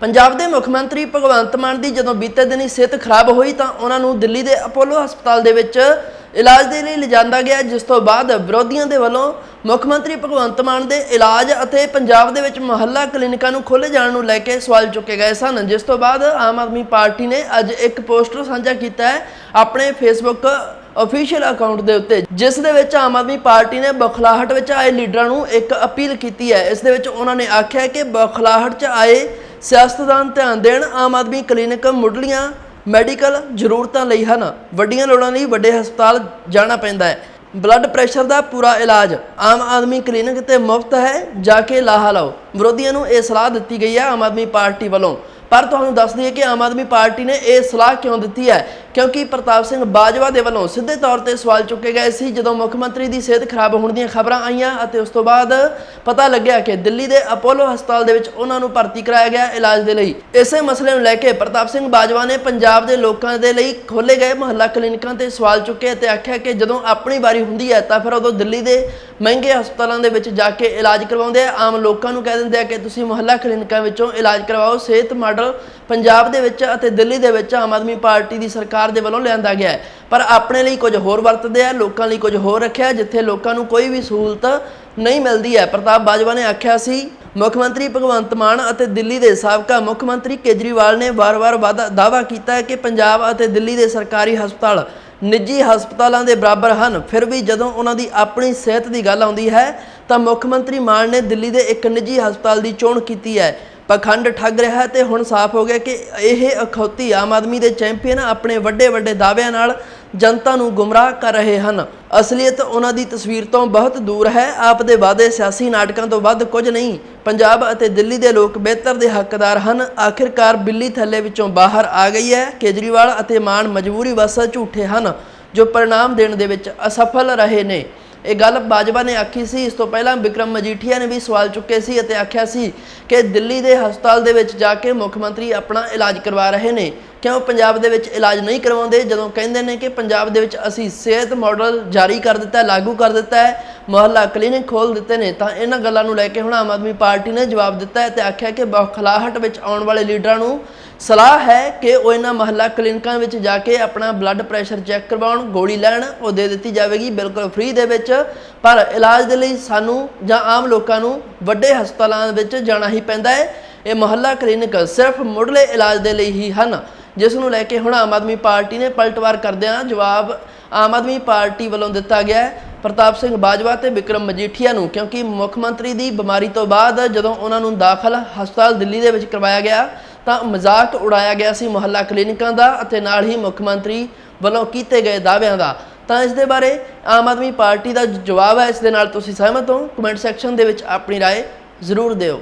ਪੰਜਾਬ ਦੇ ਮੁੱਖ ਮੰਤਰੀ ਭਗਵੰਤ ਮਾਨ ਦੀ ਜਦੋਂ ਬੀਤੇ ਦਿਨੀ ਸਿਹਤ ਖਰਾਬ ਹੋਈ ਤਾਂ ਉਹਨਾਂ ਨੂੰ ਦਿੱਲੀ ਦੇ ਅਪੋਲੋ ਹਸਪਤਾਲ ਦੇ ਵਿੱਚ ਇਲਾਜ ਦੇ ਲਈ ਲਿਜਾਂਦਾ ਗਿਆ, ਜਿਸ ਤੋਂ ਬਾਅਦ ਵਿਰੋਧੀਆਂ ਦੇ ਵੱਲੋਂ ਮੁੱਖ ਮੰਤਰੀ ਭਗਵੰਤ ਮਾਨ ਦੇ ਇਲਾਜ ਅਤੇ ਪੰਜਾਬ ਦੇ ਵਿੱਚ ਮੁਹੱਲਾ ਕਲੀਨਿਕਾਂ ਨੂੰ ਖੋਲ੍ਹੇ ਜਾਣ ਨੂੰ ਲੈ ਕੇ ਸਵਾਲ ਚੁੱਕੇ ਗਏ ਸਨ, ਜਿਸ ਤੋਂ ਬਾਅਦ ਆਮ ਆਦਮੀ ਪਾਰਟੀ ਨੇ ਅੱਜ ਇੱਕ ਪੋਸਟਰ ਸਾਂਝਾ ਕੀਤਾ ਹੈ ਆਪਣੇ ਫੇਸਬੁੱਕ ਅਫੀਸ਼ੀਅਲ ਅਕਾਊਂਟ ਦੇ ਉੱਤੇ, ਜਿਸ ਦੇ ਵਿੱਚ ਆਮ ਆਦਮੀ ਪਾਰਟੀ ਨੇ ਬਖਲਾਹਟ ਵਿੱਚ ਆਏ ਲੀਡਰਾਂ ਨੂੰ ਇੱਕ ਅਪੀਲ ਕੀਤੀ ਹੈ। ਇਸ ਦੇ ਵਿੱਚ ਉਹਨਾਂ ਨੇ ਆਖਿਆ ਕਿ ਬਖਲਾਹਟ 'ਚ ਆਏ ਸਿਆਸਤਦਾਨ ਧਿਆਨ ਦੇਣ, ਆਮ ਆਦਮੀ ਕਲੀਨਿਕ ਮੁੱਢਲੀਆਂ ਮੈਡੀਕਲ ਜ਼ਰੂਰਤਾਂ ਲਈ ਹਨ। ਵੱਡੀਆਂ ਲੋੜਾਂ ਲਈ ਵੱਡੇ ਹਸਪਤਾਲ ਜਾਣਾ ਪੈਂਦਾ ਹੈ। ਬਲੱਡ ਪ੍ਰੈਸ਼ਰ ਦਾ ਪੂਰਾ ਇਲਾਜ ਆਮ ਆਦਮੀ ਕਲੀਨਿਕ ਤੇ ਮੁਫਤ ਹੈ। ਜਾ ਕੇ ਲਾਹਾ ਲਓ। ਵਿਰੋਧੀਆਂ ਨੂੰ ਇਹ ਸਲਾਹ ਦਿੱਤੀ ਗਈ ਹੈ ਆਮ ਆਦਮੀ ਪਾਰਟੀ ਵੱਲੋਂ। ਪਰ ਤੁਹਾਨੂੰ ਦੱਸ ਦਈਏ ਕਿ ਆਮ ਆਦਮੀ ਪਾਰਟੀ ਨੇ ਇਹ ਸਲਾਹ ਕਿਉਂ ਦਿੱਤੀ ਹੈ? ਕਿਉਂਕਿ ਪ੍ਰਤਾਪ ਸਿੰਘ ਬਾਜਵਾ ਦੇ ਵੱਲੋਂ ਸਿੱਧੇ ਤੌਰ ਤੇ ਸਵਾਲ ਚੁੱਕੇ ਗਏ ਸੀ, ਜਦੋਂ ਮੁੱਖ ਮੰਤਰੀ ਦੀ ਸਿਹਤ ਖਰਾਬ ਹੋਣ ਦੀਆਂ ਖਬਰਾਂ ਆਈਆਂ ਅਤੇ ਉਸ ਤੋਂ ਬਾਅਦ ਪਤਾ ਲੱਗਿਆ ਕਿ ਦਿੱਲੀ ਦੇ ਅਪੋਲੋ ਹਸਪਤਾਲ ਦੇ ਵਿੱਚ ਉਹਨਾਂ ਨੂੰ ਭਰਤੀ ਕਰਾਇਆ ਗਿਆ ਇਲਾਜ ਦੇ ਲਈ। ਇਸੇ ਮਸਲੇ ਨੂੰ ਲੈ ਕੇ ਪ੍ਰਤਾਪ ਸਿੰਘ ਬਾਜਵਾ ਨੇ ਪੰਜਾਬ ਦੇ ਲੋਕਾਂ ਦੇ ਲਈ ਖੋਲੇ ਗਏ ਮੁਹੱਲਾ ਕਲੀਨਿਕਾਂ ਤੇ ਸਵਾਲ ਚੁੱਕੇ ਅਤੇ ਆਖਿਆ ਕਿ ਜਦੋਂ ਆਪਣੀ ਵਾਰੀ ਹੁੰਦੀ ਹੈ ਤਾਂ ਫਿਰ ਉਦੋਂ ਦਿੱਲੀ ਦੇ ਮਹਿੰਗੇ ਹਸਪਤਾਲਾਂ ਦੇ ਵਿੱਚ ਜਾ ਕੇ ਇਲਾਜ ਕਰਵਾਉਂਦੇ ਆ। ਆਮ ਲੋਕਾਂ ਨੂੰ ਕਹਿ ਦਿੰਦੇ ਆ ਕਿ ਤੁਸੀਂ ਮੁਹੱਲਾ ਕਲੀਨਿਕਾਂ ਵਿੱਚੋਂ ਇਲਾਜ ਕਰਵਾਓ। ਸਿਹਤ ਮਾਡਲ ਪੰਜਾਬ ਦੇ ਵਿੱਚ ਅਤੇ ਦਿੱਲੀ ਦੇ ਵਿੱਚ ਆਮ ਆਦਮੀ ਪਾਰਟੀ ਦੀ ਸਰਕਾਰ ਦੇ ਵੱਲੋਂ ਲਿਆਂਦਾ ਗਿਆ ਹੈ। ਪਰ ਆਪਣੇ ਲਈ ਕੁਝ ਹੋਰ ਵਰਤਦੇ ਆ, ਲੋਕਾਂ ਲਈ ਕੁਝ ਹੋਰ ਰੱਖਿਆ, ਜਿੱਥੇ ਲੋਕਾਂ ਨੂੰ ਕੋਈ ਵੀ ਸਹੂਲਤ ਨਹੀਂ ਮਿਲਦੀ ਹੈ। ਪ੍ਰਤਾਪ ਬਾਜਵਾ ਨੇ ਆਖਿਆ ਸੀ, ਮੁੱਖ ਮੰਤਰੀ ਭਗਵੰਤ ਮਾਨ ਅਤੇ ਦਿੱਲੀ ਦੇ ਸਾਬਕਾ ਮੁੱਖ ਮੰਤਰੀ ਕੇਜਰੀਵਾਲ ਨੇ ਵਾਰ-ਵਾਰ ਵਾਅਦਾ- ਦਾਅਵਾ ਕੀਤਾ ਹੈ ਕਿ ਪੰਜਾਬ ਅਤੇ ਦਿੱਲੀ ਦੇ ਸਰਕਾਰੀ ਹਸਪਤਾਲ ਨਿੱਜੀ ਹਸਪਤਾਲਾਂ ਦੇ ਬਰਾਬਰ ਹਨ। ਫਿਰ ਵੀ ਜਦੋਂ ਉਹਨਾਂ ਦੀ ਆਪਣੀ ਸਿਹਤ ਦੀ ਗੱਲ ਆਉਂਦੀ ਹੈ, ਤਾਂ ਮੁੱਖ ਮੰਤਰੀ ਮਾਨ ਨੇ ਦਿੱਲੀ ਦੇ ਇੱਕ ਨਿੱਜੀ ਹਸਪਤਾਲ ਦੀ ਚੋਣ ਕੀਤੀ ਹੈ। ਪਖੰਡ ਠੱਗ ਰਿਹਾ ਹੈ ਤੇ ਹੁਣ ਸਾਫ਼ ਹੋ ਗਿਆ ਕਿ ਇਹ ਅਖੌਤੀ ਆਮ ਆਦਮੀ ਦੇ ਚੈਂਪੀਅਨ ਆਪਣੇ ਵੱਡੇ ਵੱਡੇ ਦਾਅਵਿਆਂ ਨਾਲ ਜਨਤਾ ਨੂੰ ਗੁੰਮਰਾਹ ਕਰ ਰਹੇ ਹਨ। ਅਸਲੀਅਤ ਉਹਨਾਂ ਦੀ ਤਸਵੀਰ ਤੋਂ ਬਹੁਤ ਦੂਰ ਹੈ। ਆਪ ਦੇ ਵਾਅਦੇ ਸਿਆਸੀ ਨਾਟਕਾਂ ਤੋਂ ਵੱਧ ਕੁਝ ਨਹੀਂ। ਪੰਜਾਬ ਅਤੇ ਦਿੱਲੀ ਦੇ ਲੋਕ ਬਿਹਤਰ ਦੇ ਹੱਕਦਾਰ ਹਨ। ਆਖਿਰਕਾਰ ਬਿੱਲੀ ਥੱਲੇ ਵਿੱਚੋਂ ਬਾਹਰ ਆ ਗਈ ਹੈ। ਕੇਜਰੀਵਾਲ ਅਤੇ ਮਾਨ ਮਜਬੂਰੀ ਵਸਾ ਝੂਠੇ ਹਨ, ਜੋ ਪਰਿਣਾਮ ਦੇਣ ਦੇ ਵਿੱਚ ਅਸਫਲ ਰਹੇ ਨੇ। ਇਹ ਗੱਲ ਬਾਜਵਾ ਨੇ ਆਖੀ ਸੀ। ਇਸ ਤੋਂ ਪਹਿਲਾਂ ਵਿਕਰਮ ਮਜੀਠੀਆ ਨੇ ਵੀ ਸਵਾਲ ਚੁੱਕੇ ਸੀ ਅਤੇ ਆਖਿਆ ਸੀ ਕਿ ਦਿੱਲੀ ਦੇ ਹਸਪਤਾਲ ਦੇ ਵਿੱਚ ਜਾ ਕੇ ਮੁੱਖ ਮੰਤਰੀ ਆਪਣਾ ਇਲਾਜ ਕਰਵਾ ਰਹੇ ਨੇ। ਕਿਉਂ ਪੰਜਾਬ ਦੇ ਵਿੱਚ ਇਲਾਜ ਨਹੀਂ ਕਰਵਾਉਂਦੇ? ਜਦੋਂ ਕਹਿੰਦੇ ਨੇ ਕਿ ਪੰਜਾਬ ਦੇ ਵਿੱਚ ਅਸੀਂ ਸਿਹਤ ਮਾਡਲ ਜਾਰੀ ਕਰ ਦਿੱਤਾ, ਲਾਗੂ ਕਰ ਦਿੱਤਾ ਹੈ, ਮੁਹੱਲਾ ਕਲੀਨਿਕ ਖੋਲ ਦਿੱਤੇ ਨੇ, ਤਾਂ ਇਹਨਾਂ ਗੱਲਾਂ ਨੂੰ ਲੈ ਕੇ ਹੁਣ ਆਮ ਆਦਮੀ ਪਾਰਟੀ ਨੇ ਜਵਾਬ ਦਿੱਤਾ ਹੈ ਤੇ ਆਖਿਆ ਕਿ ਬਖਲਾਹਟ ਵਿੱਚ ਆਉਣ ਵਾਲੇ ਲੀਡਰਾਂ ਨੂੰ ਸਲਾਹ ਹੈ ਕਿ ਉਹ ਇਹਨਾਂ ਮੁਹੱਲਾ ਕਲੀਨਿਕਾਂ ਵਿੱਚ ਜਾ ਕੇ ਆਪਣਾ ਬਲੱਡ ਪ੍ਰੈਸ਼ਰ ਚੈੱਕ ਕਰਵਾਉਣ, ਗੋਲੀ ਲੈਣ, ਉਹ ਦੇ ਦਿੱਤੀ ਜਾਵੇਗੀ, ਬਿਲਕੁਲ ਫ੍ਰੀ ਦੇ ਵਿੱਚ। ਪਰ ਇਲਾਜ ਦੇ ਲਈ ਸਾਨੂੰ ਜਾਂ ਆਮ ਲੋਕਾਂ ਨੂੰ ਵੱਡੇ ਹਸਪਤਾਲਾਂ ਵਿੱਚ ਜਾਣਾ ਹੀ ਪੈਂਦਾ ਹੈ। ਇਹ ਮੁਹੱਲਾ ਕਲੀਨਿਕ ਸਿਰਫ ਮੁੱਢਲੇ ਇਲਾਜ ਦੇ ਲਈ ਹੀ ਹਨ। ਜਿਸ ਨੂੰ ਲੈ ਕੇ ਹੁਣ ਆਮ ਆਦਮੀ ਪਾਰਟੀ ਨੇ ਪਲਟਵਾਰ ਕਰਦਿਆਂ ਜਵਾਬ ਆਮ ਆਦਮੀ ਪਾਰਟੀ ਵੱਲੋਂ ਦਿੱਤਾ ਗਿਆ ਹੈ ਪ੍ਰਤਾਪ ਸਿੰਘ ਬਾਜਵਾ ਤੇ ਵਿਕਰਮ ਮਜੀਠੀਆ ਨੂੰ ਕਿਉਂਕਿ ਮੁੱਖ ਮੰਤਰੀ ਦੀ ਬਿਮਾਰੀ ਤੋਂ ਬਾਅਦ ਜਦੋਂ ਉਹਨਾਂ ਨੂੰ ਦਾਖਲ ਹਸਪਤਾਲ ਦਿੱਲੀ ਦੇ ਵਿੱਚ ਕਰਵਾਇਆ ਗਿਆ ਤਾਂ ਮਜ਼ਾਕ ਉਡਾਇਆ ਗਿਆ ਸੀ ਮੁਹੱਲਾ ਕਲੀਨਿਕਾਂ ਦਾ ਅਤੇ ਨਾਲ ਹੀ ਮੁੱਖ ਮੰਤਰੀ ਵੱਲੋਂ ਕੀਤੇ ਗਏ ਦਾਅਵਿਆਂ ਦਾ ਤਾਂ ਇਸ ਦੇ ਬਾਰੇ ਆਮ ਆਦਮੀ ਪਾਰਟੀ ਦਾ ਜਵਾਬ ਹੈ ਇਸ ਦੇ ਨਾਲ ਤੁਸੀਂ ਸਹਿਮਤ ਹੋ ਕਮੈਂਟ ਸੈਕਸ਼ਨ ਦੇ ਵਿੱਚ ਆਪਣੀ رائے ਜ਼ਰੂਰ ਦਿਓ